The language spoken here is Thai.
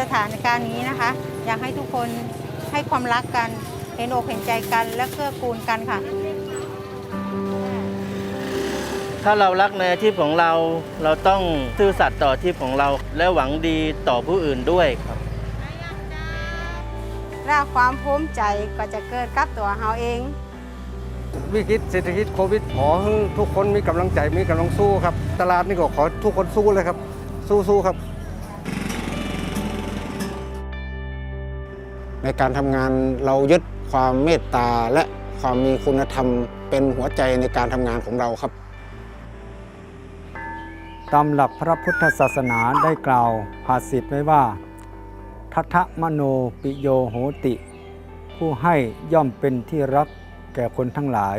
สถานการณ์นี้นะคะ อยากให้ทุกคนให้ความรักกันเห็นอกเห็นใจกันและเกื้อกูลกันค่ะ ถ้าเรารักในอาชีพของเราเราต้องซื่อสัตย์ต่ออาชีพของเรา และหวังดีต่อผู้อื่นด้วยครับและความภูมิใจก็จะเกิดกับตัวเราเอง วิกฤตเศรษฐกิจโควิดขอให้ทุกคนมีกำลังใจมีกำลังสู้ครับ ตลาดนี่ก็ขอทุกคนสู้เลยครับ สู้ๆครับ ในการทำงานเรายึดความเมตตาและความมีคุณธรรมเป็นหัวใจในการทำงานของเราครับ ตามหลักพระพุทธศาสนาได้กล่าวภาษิตไว้ว่า ทัทะมโนปิโยโหติ ผู้ให้ย่อมเป็นที่รักแก่คนทั้งหลาย